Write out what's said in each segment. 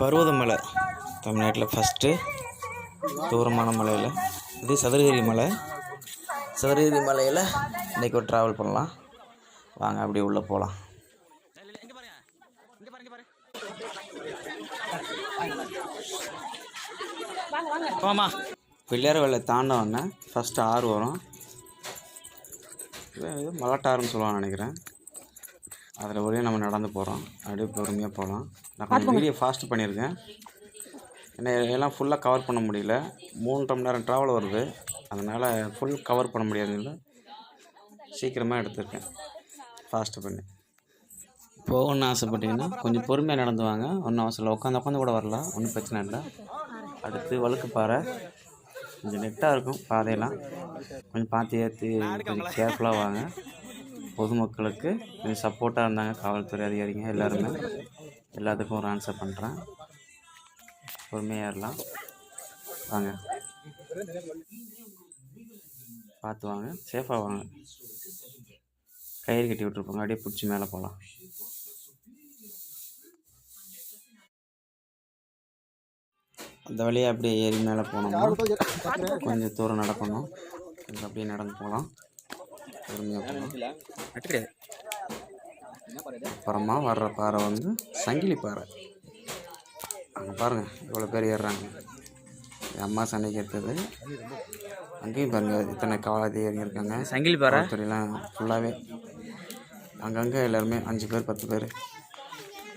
பருவதமலை தமிழ்நாட்டில் ஃபஸ்ட்டு தூரமான மலையில் இது சதுரகிரி மலை. சதுரகிரி மலையில் இன்றைக்கி ஒரு ட்ராவல் பண்ணலாம். வாங்க அப்படியே உள்ளே போகலாம் போமா பிள்ளையார் வேலை தாண்டவொடனே ஃபஸ்ட்டு ஆறு வரும். மலட்டாறுன்னு சொல்லுவான்னு நினைக்கிறேன். அதில் ஒரே நம்ம நடந்து போகிறோம் அப்படியே பொறுமையாக போகலாம் நான் கொஞ்சம் வீடியோ ஃபாஸ்ட் பண்ணியிருக்கேன். ஏன்னா எல்லாம் ஃபுல்லாக கவர் பண்ண முடியல. மூன்றரை மணி நேரம் ட்ராவல் வருது. அதனால் ஃபுல் கவர் பண்ண முடியாதுல்ல சீக்கிரமாக எடுத்திருக்கேன். ஃபாஸ்ட்டு பண்ணி. போகணுன்னு ஆசைப்பட்டீங்கன்னா கொஞ்சம் பொறுமையாக நடந்து வாங்க. ஒன்றும் அவசரம் இல்லை. உட்காந்து உட்காந்து கூட வரலாம். ஒன்றும் பிரச்சனை இல்லை. அடுத்து வழுக்குப்பாறை கொஞ்சம் நெட்டாக இருக்கும் பாதையெல்லாம். கொஞ்சம் பார்த்து ஏற்றி கொஞ்சம் கேர்ஃபுல்லாக வாங்க. பொதுமக்களுக்கு கொஞ்சம் சப்போர்ட்டாக இருந்தாங்க. காவல்துறை அதிகாரிங்க எல்லாருமே. எல்லாத்துக்கும் ஒரு ஆன்சர் பண்ணுறேன் பொறுமையாகலாம் வாங்க. பார்த்து வாங்க. சேஃபாக வாங்க. கயிறு கட்டி விட்ருப்பாங்க அப்படியே பிடிச்சி மேலே போகலாம். அந்த வழியாக அப்படியே ஏறி மேலே போனோம்னா கொஞ்சம் தூரம் நடக்கணும். கொஞ்சம் அப்படியே நடந்து போகலாம். பொறுமையாக போகலாம். அப்புறமா வர்ற பாறை வந்து சங்கிலி பாறை. அங்கே பாருங்கள் இவ்வளோ பேர் ஏறுறாங்க. என் அம்மா சண்டைக்கு எடுத்தது அங்கேயும் பாருங்கள் இத்தனை காவலாதிகாரிங்க இருக்காங்க சங்கிலி பாறை? காவல்துறையெல்லாம் ஃபுல்லாகவே அங்கங்கே எல்லாருமே அஞ்சு பேர் பத்து பேர்.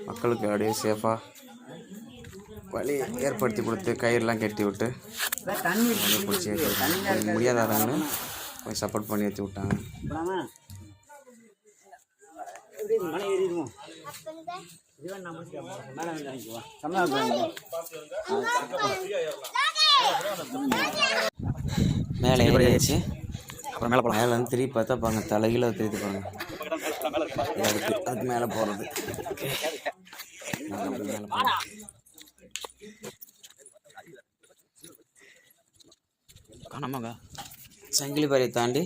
மக்களுக்கு அப்படியே சேஃபாக வழி ஏற்படுத்தி கொடுத்து கயிறுலாம் கட்டி விட்டு பிடிச்சி முடியாதவங்க கொஞ்சம் சப்போர்ட் பண்ணி ஏற்றி விட்டாங்க. மேலே ஏறியாச்சு. அப்புறம் மேலே போகலாம் மேலே வந்து திருப்பி பார்த்தா பாருங்க தலைகீழ திருப்பி பாருங்க. அதுக்கு அதுக்கு மேலே போகிறது மேலே போகலாம் காணாமாங்க சங்கிலி பாறையை தாண்டி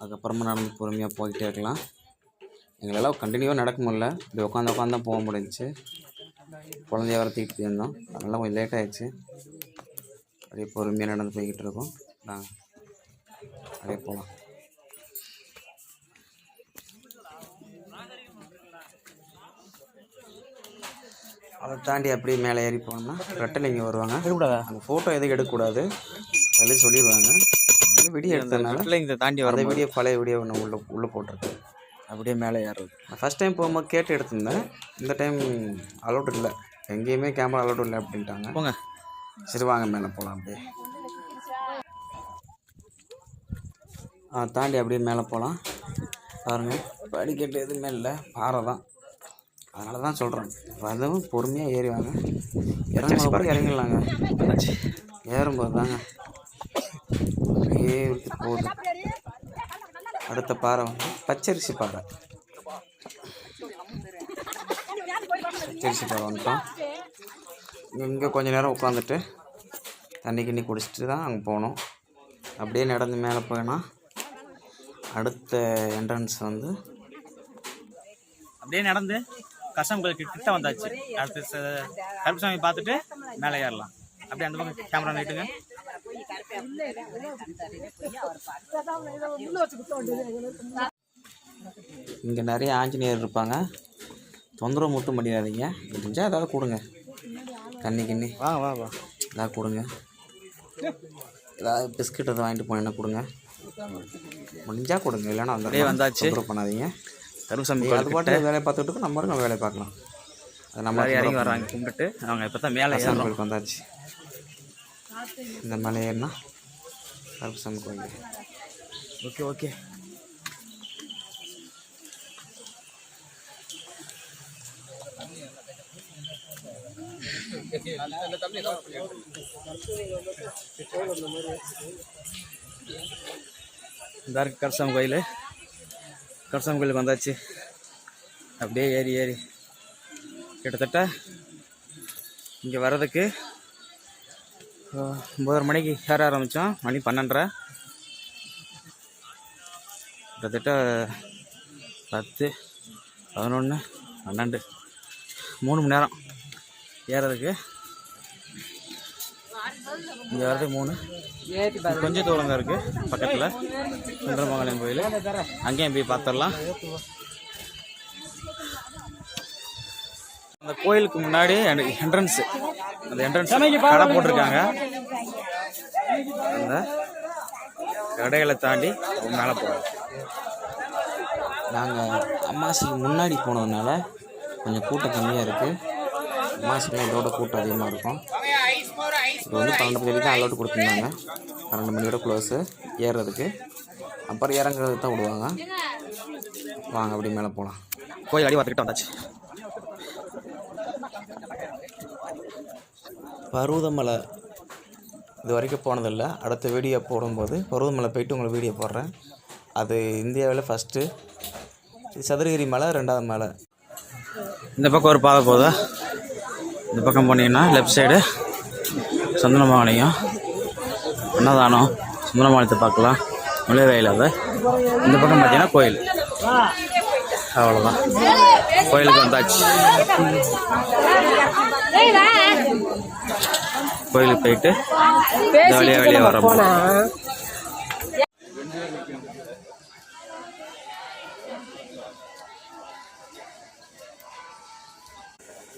அதுக்கப்புறமா நடந்து பொறுமையாக போய்கிட்டே இருக்கலாம். எங்களெல்லாம் கண்டினியூவாக நடக்க முடியல. இப்படி உட்காந்து உட்காந்து தான் போக முடிஞ்சுச்சு. குழந்தைய வர தூக்கிட்டு இருந்தோம் அதெல்லாம் கொஞ்சம் லேட் ஆயிடுச்சு. அப்படியே பொறுமையாக நடந்து போய்கிட்டு இருக்கோம். நாங்கள் அப்படியே போகலாம் அதை தாண்டி அப்படியே மேலே ஏறி போனோம்னா ரெட்டலைங்க வருவாங்க. இருக்கக்கூடாதா அந்த ஃபோட்டோ எதுவும் எடுக்கக்கூடாது. அதிலே சொல்லிடுவாங்க. அதனால வீடியோ எடுத்ததுனால இந்த தாண்டி வர வீடியோ பழைய வீடியோ ஒன்று உள்ள உள்ளே போட்டிருக்கு. அப்படியே மேலே ஏறுறது. நான் ஃபஸ்ட் டைம் போகும்போது கேட்டு எடுத்திருந்தேன். இந்த டைம் அலௌட் இல்லை. எங்கேயுமே கேமரா அலௌட் இல்லை அப்படின்ட்டாங்க. போங்க. சரி வாங்க மேலே போகலாம் அப்படியே. ஆ தாண்டி அப்படியே மேலே போகலாம். பாருங்கள் படிக்கட்டு எதுவுமே இல்லை. பாறை தான். அதனால தான் சொல்கிறேன் அதுவும் பொறுமையாக ஏறி வாங்க. கூட இறங்கிடலாங்க. ஏறும்போது தாங்க. அப்படியே போகுது. அடுத்த பாறை வந்து பச்சரிசி பாறை. பச்சரிசி பாறை வந்துட்டோம். இங்கே கொஞ்ச நேரம் உட்காந்துட்டு தண்ணி கிண்ணி குடிச்சிட்டு தான் அங்கே போகணும் அப்படியே நடந்து மேலே போயினா அடுத்த என்ட்ரன்ஸ் வந்து அப்படியே நடந்து கசம் கிட்ட வந்தாச்சு. அடுத்து ச- கருப்புசாமி பார்த்துட்டு மேலே ஏறலாம். அப்படியே அந்த பக்கம் கேமரா நீட்டுங்க. இங்கே நிறைய ஆஞ்சநேயர் இருப்பாங்க. தொந்தரவு மட்டும் பண்ணிடாதீங்க. முடிஞ்சால் ஏதாவது கொடுங்க. தண்ணி கிண்ணி. வா வா வா. ஏதாவது கொடுங்க. ஏதாவது பிஸ்கட் எதாவது வாங்கிட்டு போனீங்கன்னா கொடுங்க. முடிஞ்சால் கொடுங்க. இல்லைன்னா அந்த வந்தாச்சு. தொந்தரவு பண்ணாதீங்க. நீங்க அது பாட்டு வேலையை பார்த்துட்டு நம்ம வேலையை பார்க்கலாம். அது நம்ம இறங்கி வராங்க கும்பிட்டுட்டு. அவங்க இப்போ தான் மேலே கோயிலுக்கு வந்தாச்சு. இந்த மலை ஏறினா கோயில். Okay okay. இந்த இருக்கு கருசாமி கோயில். கருசாமி கோயிலுக்கு வந்தாச்சு. அப்படியே ஏறி ஏறி. கிட்டத்தட்ட இங்கே வர்றதுக்கு ஒம்பதரை மணிக்கு ஏற ஆரம்பித்தோம். மணி பன்னெண்டரை. கிட்டத்தட்ட பத்து பதினொன்று பன்னெண்டு மூணு மணி நேரம் ஏறதுக்கு. இங்கே வரது மூணு. கொஞ்சம் தூரம் தான் இருக்குது பக்கத்தில். சுந்தரமங்கலம் கோயில். அங்கேயும் போய் பார்த்துடலாம். அந்த கோயிலுக்கு முன்னாடி என்ட்ரன்ஸு அந்த என்ட்ரன்ஸ் கடை போட்டிருக்காங்க. அந்த கடைகளை தாண்டி மேலே போகிறோம் நாங்கள் அம்மாசிக்கு முன்னாடி போனதுனால கொஞ்சம் கூட்டம் கம்மியாக இருக்குது அம்மாசிக்கு இதோட கூட்டம் அதிகமாக இருக்கும். இது வந்து பன்னெண்டு மணி வரைக்கும் அலோட் கொடுத்துருந்தாங்க. பன்னெண்டு மணியோட க்ளோஸு ஏறுறதுக்கு. அப்புறம் இறங்குறதுக்கு தான் விடுவாங்க. வாங்க அப்படி மேலே போகலாம் கோயில் அடி பார்த்துக்கிட்டு வந்தாச்சு. பருவதமலை இது வரைக்கும் போனதில்லை. அடுத்த வீடியோ போடும்போது பருவதமலை போயிட்டு உங்களை வீடியோ போடுறேன். அது இந்தியாவில் ஃபஸ்ட்டு சதுரகிரி மலை ரெண்டாவது மலை. இந்த பக்கம் ஒரு பாதை போதா இந்த பக்கம் போனீங்கன்னா லெஃப்ட் சைடு சந்தனமாவணியம் அன்னதானம் சுந்தரமாலயத்தை பார்க்கலாம். நுழைவாயில் அது இந்த பக்கம் பார்த்தீங்கன்னா கோயில். அவ்வளோதான் கோயிலுக்கு வந்தாச்சு. கோயிலுக்கு போயிட்டு வழியாக வெளியே வரோம்.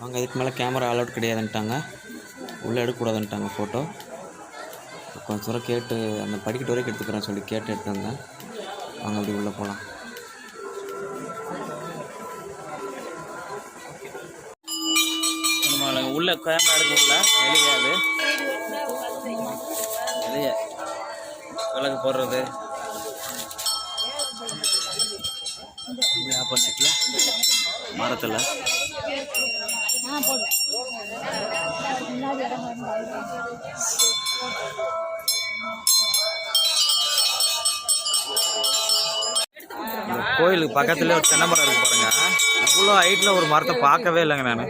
வாங்க இதுக்கு மேலே கேமரா அலௌட் கிடையாதுன்ட்டாங்க. உள்ளே எடுக்கக்கூடாதுன்ட்டாங்க ஃபோட்டோ கொஞ்சம் தூரம் கேட்டு அந்த படிக்கட்டு வரைக்கும் எடுத்துக்கிறேன் சொல்லி கேட்டு எடுத்து வந்தேன் வாங்க அப்படி உள்ளே போகலாம் உள்ள கேமரா எடுக்க உள்ள வெளியே அது வெளியே விளக்கு போடுறது. ஆப்போசிட்டில் மரத்தில்? இந்த கோயிலுக்கு பக்கத்துல ஒரு தென்னை மரம் இருக்கு பாருங்க. இவ்வளோ ஹைட்டில் ஒரு மரத்தை பார்க்கவே இல்லைங்க நான்.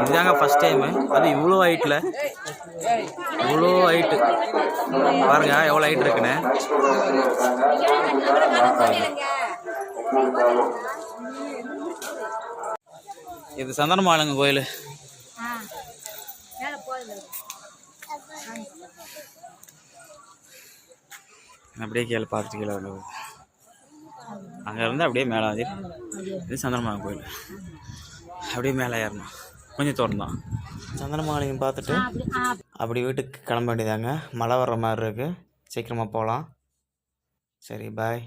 இதுதாங்க ஃபர்ஸ்ட் டைமு அது இவ்வளோ ஹைட்டில் இவ்வளோ ஹைட்டு பாருங்க எவ்வளோ ஹைட் இருக்குன்னு. இது சந்தனமாலங்க கோயில். அப்படியே கீழே பார்த்துட்டு கீழே வந்து அங்கேருந்து அப்படியே மேலே வந்து இது சந்திரமான் கோயில். அப்படியே மேலே ஏறணும். கொஞ்சம் தூரம் தான் சந்தனமாலையும் பார்த்துட்டு அப்படி வீட்டுக்கு கிளம்ப வேண்டியதாங்க மழை வர்ற மாதிரி இருக்குது சீக்கிரமாக போகலாம். சரி பாய்